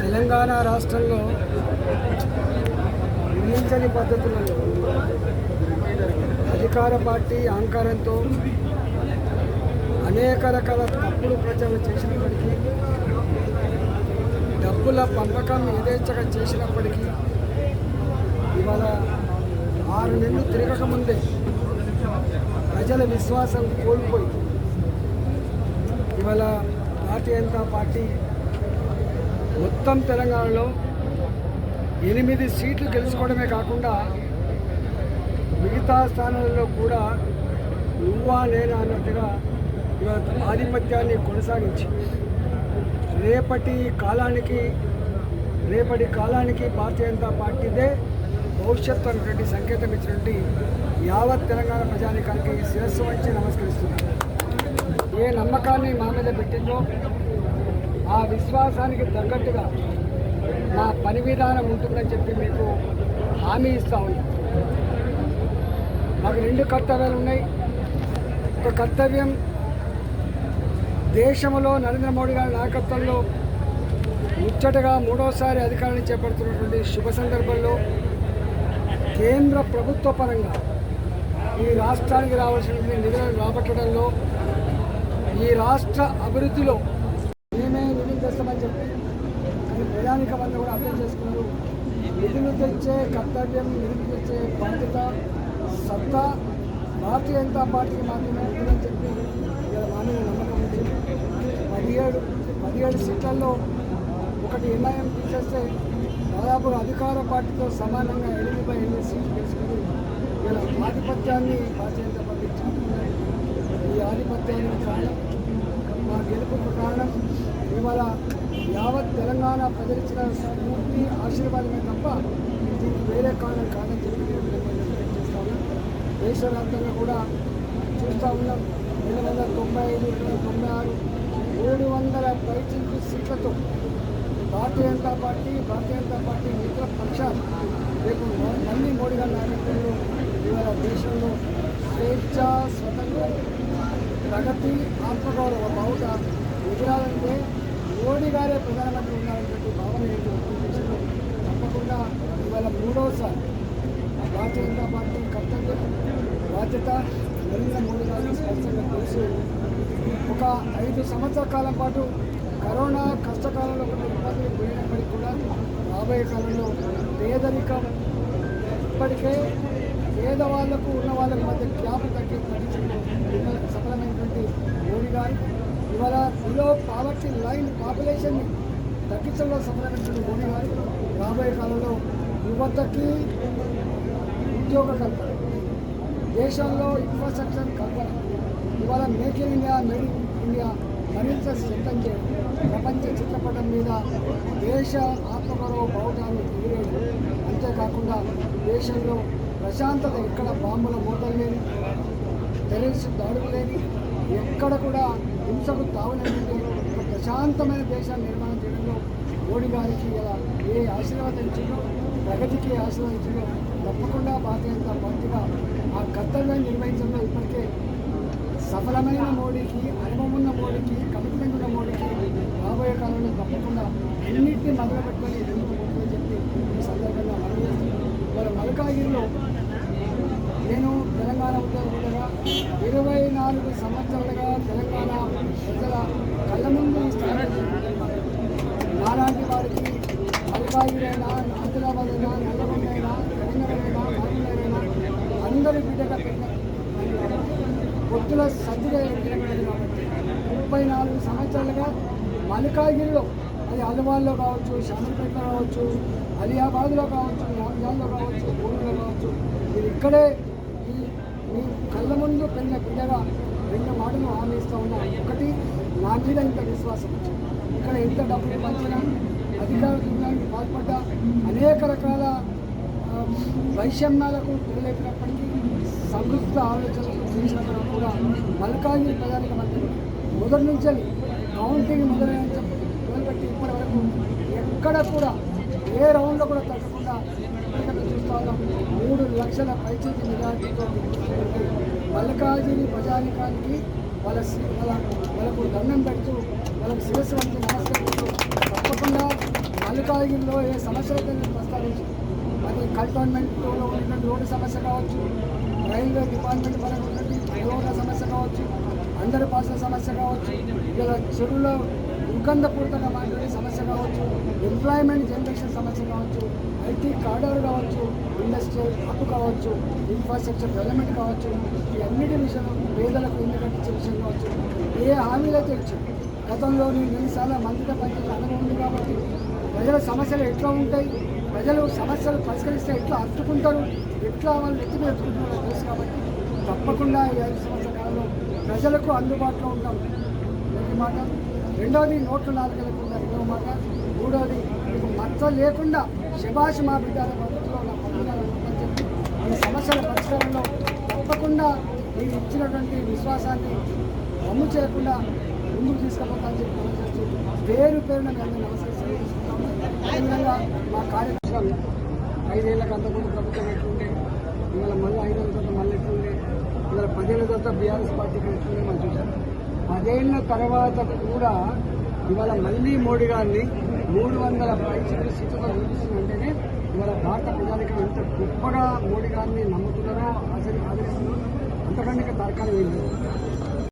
తెలంగాణ రాష్ట్రంలో ఊహించని పద్ధతులలో అధికార పార్టీ అహంకారంతో అనేక రకాల తప్పుడు ప్రచారం చేసినప్పటికీ డబ్బుల పంపకం యథేచ్ఛగా చేసినప్పటికీ ఇవాళ ఆరు నెలలు తిరగకముందే ప్రజల విశ్వాసం కోల్పోయి ఇవాళ భారతీయ జనతా పార్టీ మొత్తం తెలంగాణలో ఎనిమిది సీట్లు గెలుచుకోవడమే కాకుండా మిగతా స్థానాలలో కూడా నువ్వా నేనా అన్నట్టుగా ఇవాళ ఆధిపత్యాన్ని కొనసాగించి రేపటి కాలానికి రేపటి కాలానికి భారతీయ జనతా పార్టీదే భవిష్యత్తు అనేటువంటి సంకేతం ఇచ్చినటువంటి యావత్ తెలంగాణ ప్రజానికానికి శిరస్సు వచ్చి నమస్కరిస్తున్నాను. ఏ నమ్మకాన్ని మా మీద పెట్టిందో ఆ విశ్వాసానికి తగ్గట్టుగా నా పని విధానం ఉంటుందని చెప్పి మీకు హామీ ఇస్తా ఉన్నాను. నాకు రెండు కర్తవ్యాలు ఉన్నాయి. ఒక కర్తవ్యం దేశంలో నరేంద్ర మోడీ గారి నాయకత్వంలో ముచ్చటగా మూడోసారి అధికారాన్ని చేపడుతున్నటువంటి శుభ సందర్భంలో కేంద్ర ప్రభుత్వ పరంగా ఈ రాష్ట్రానికి రావాల్సిన నిధులను రాబట్టడంలో ఈ రాష్ట్ర అభివృద్ధిలో మేమే నిధులు తెస్తామని చెప్పి అది ప్రజానికం కూడా అర్థం చేసుకున్నారు. నిధులు తెచ్చే కర్తవ్యం నిధులు తెచ్చే బాధ్యత సత్తా భారతీయ జనతా పార్టీకి మాత్రమే ఉందని చెప్పి ఇక్కడ మానవ నమ్మకం ఉంది. పదిహేడు పదిహేడు సీట్లలో ఒకటి ఎంఐఎం తీసేస్తే దాదాపు అధికార పార్టీతో సమానంగా ఎనిమిది బై ఎనిమిది సీట్లు తీసుకుని ఇలా ఆధిపత్యాన్ని భారతీయ జనతా పార్టీ ఈ ఆధిపత్యానికి కారణం మా గెలుపుకు కారణం ఇవాళ యావత్ తెలంగాణ ప్రజలిచ్చిన పూర్తి ఆశీర్వాదమే తప్ప దీనికి వేరే కారణం కాదని చెప్పి నేను రిప్రజెంట్ చేస్తా ఉన్నాం దేశవ్యాప్తంగా కూడా చూస్తూ ఉన్నాం. రెండు వందల తొంభై ఐదు రెండు వందల తొంభై ఆరు ఏడు వందల పైచిల్పు సీట్లతో భారతీయ జనతా పార్టీ భారతీయ జనతా పార్టీ మిత్ర పక్షాలు. రేపు మళ్ళీ మోడీ గారి నాయకత్వంలో ఇవాళ దేశంలో స్వేచ్ఛ స్వతంత్రం ప్రగతి ఆత్మగౌరవ భావత ఎదురాలంటే మోడీ గారే ప్రధానమంత్రి ఉన్నారనేటువంటి భావన ఏంటి వ్యక్తం తప్పకుండా ఇవాళ మూడవసారి భారతీయ జనతా పార్టీ కర్తవ్యం బాధ్యత నరేంద్ర మోడీ గారిని స్పష్టంగా తెలుసు. ఒక ఐదు సంవత్సరాల కాలం పాటు కరోనా కష్టకాలంలో కొన్ని ఇబ్బందులు పోయినప్పటికీ కూడా రాబోయే కాలంలో పేదరికం ఇప్పటికే పేదవాళ్ళకు ఉన్న వాళ్ళకి మధ్య గ్యాప్ తగ్గి తగ్గించడంలో సఫలమైనటువంటి మోడీ గారు. ఇవాళ బిలో పావర్టీ లైన్ పాపులేషన్ని తగ్గించడంలో సఫలమైనటువంటి మోడీ గారు. రాబోయే కాలంలో యువతకి ఉద్యోగ కల్పన దేశంలో ఇన్ఫ్రాస్ట్రక్చర్ కల్పన ఇవాళ make in India made in India మరింత సిద్ధం చేయడం ప్రపంచ చిత్రపటం మీద దేశ ఆత్మగౌరవ భావటాన్ని తెలియదు అంతేకాకుండా దేశంలో ప్రశాంతత ఎక్కడ బాంబుల మూతలు లేని టెర్రరిస్ట్ దాడులు లేని ఎక్కడ కూడా హింసకు తావులేని ఒక ప్రశాంతమైన దేశాన్ని నిర్మాణం చేయడంలో మోడీ గారికి ఇలా ఏ ఆశీర్వాదం ప్రగతికి ఆశీర్వాదం తప్పకుండా భారతీయ జనతా పార్టీగా ఆ కర్తవ్యాన్ని నిర్వహించడంలో ఇప్పటికే సఫలమైన మోడీకి అనుభవం ఉన్న మోడీకి కమిట్మెంట్ ఉన్న మోడీకి రాబోయే కాలంలో తప్పకుండా అన్నింటినీ మొదలు పెట్టుకొని రెండు పోతుందని చెప్పి ఈ సందర్భంగా మనం చేస్తున్నాం ఇవాళ మల్కాగిరిలో నేను తెలంగాణ ఉద్యోగులుగా ఇరవై నాలుగు సంవత్సరాలుగా తెలంగాణ ప్రజల కళ్ళ ముందు ఈ నాలాంటి వారికి మల్కాగిరైనా ఆదిలాబాద్ అయినా నల్లగొండ అయినా కరీంనగర్ అయినా మహబూబ్నగర్ అయినా అందరి బిడ్డగా పెట్టిన పొత్తుల సర్దిగా ఎక్కినది కాబట్టి ముప్పై నాలుగు సంవత్సరాలుగా మల్కాగిరిలో అది అల్వాల్లో కావచ్చు శామర్పేటలో కావచ్చు అలియాబాద్లో కావచ్చు నాగ్జాల్లో కావచ్చు భూమిలో కావచ్చు మీరు ఇక్కడే ఈ మీ కళ్ళ ముందు పెరిగిన బిడ్డగా రెండు మాటలు హామీ ఇస్తూ ఉన్నా ఒకటి నా మీద ఇంత విశ్వాసం వచ్చింది. ఇక్కడ ఎంత డబ్బులు పంచినా అధికార దుర్గానికి పాల్పడ్డ అనేక రకాల వైషమ్యాలకు తెరలేపినప్పటికీ సంతృప్త ఆలోచనలు చేసినప్పుడు కూడా మల్కాగిరి ప్రజానికి మంత్రి మొదటి నుంచి కౌంటింగ్ మొదలైన మొదలుపెట్టి ఇప్పటి వరకు ఎక్కడ కూడా ఏ రౌండ్లో కూడా తగ్గకుండా ఇప్పటికైనా చూస్తా ఉన్నాం. మూడు లక్షల పైచేతి మెజార్టీతో మల్లికార్జుని ప్రజానికానికి వాళ్ళ వాళ్ళ వాళ్ళకు దండం పెడుతూ వాళ్ళకు శిరస్సు వంటి నమస్కరిస్తూ తప్పకుండా మల్లికార్జునిలో ఏ సమస్యలైతే నేను ప్రస్తావించు అది కంటోన్మెంట్లో ఉన్నటువంటి రోడ్డు సమస్య కావచ్చు రైల్వే డిపార్ట్మెంట్ పరంగా ఉన్నటువంటి రోడ్ల సమస్య కావచ్చు అందరి పాసిన సమస్య కావచ్చు ఇలా చెరువులో దుర్గంధపూరితంగా మాట్లాడే సమస్య కావచ్చు ఎంప్లాయ్మెంట్ జనరేషన్ సమస్య కావచ్చు ఐటీ కార్డర్ కావచ్చు ఇండస్ట్రియల్ అప్పు కావచ్చు ఇన్ఫ్రాస్ట్రక్చర్ డెవలప్మెంట్ కావచ్చు ఈ అన్నిటి విషయంలో పేదలకు ఎందుకంటే ఇచ్చే విషయం కావచ్చు. ఏ హామీలైతే ఇచ్చారు గతంలో నేను ఎన్నిసార్లు మంత్రిగా పనిచేసిన అనుభవం ఉంది కాబట్టి ప్రజల సమస్యలు ఎట్లా ఉంటాయి ప్రజలు సమస్యలు పరిష్కరిస్తే ఎట్లా అట్టుకుంటారు ఎట్లా వాళ్ళు ఎత్తుకు ఎత్తుకుంటారో తెలుసు కాబట్టి తప్పకుండా ఈ ఐదు సంవత్సరాల కాలంలో ప్రజలకు అందుబాటులో ఉంటాం. మొదటి మాట రెండవది నోట్లు నాలుగు లేకుండా రెండవ మాట మూడవది మీకు మచ్చ లేకుండా శబాష్ మా బిడ్డాల పద్ధతిలో నా పథకాలు చెప్పి ఈ సమస్యల పరిష్కారంలో తప్పకుండా మీరు ఇచ్చినటువంటి విశ్వాసాన్ని అమ్ము చేయకుండా ముందుకు తీసుకుపోతామని చెప్పి చేస్తూ పేరు పేరున మేము అందరినీ నమస్కరిస్తున్నాము అదేవిధంగా మా కార్యక్రమం ఐదేళ్ళకి అంతకుముందు ప్రభుత్వం ఎట్లుంటే ఇవాళ మళ్ళీ ఐదేళ్ళ తర్వాత మళ్ళీ ఎట్లుండే? ఇలా పదేళ్ళ తర్వాత బీఆర్ఎస్ పార్టీకి ఎట్లుండే మనం చూసాం పదేళ్ళ తర్వాత కూడా ఇవాళ మళ్ళీ మోడీ గారిని మూడు వందల పైసలు సీట్లతో చూపిస్తుందంటేనే ఇవాళ భారత ప్రజానికి ఎంత గొప్పగా మోడీ గారిని నమ్ముతున్నారో ఆచరి ఆదరిస్తున్నారో అంతకంటే ఇంకా తర్కాలు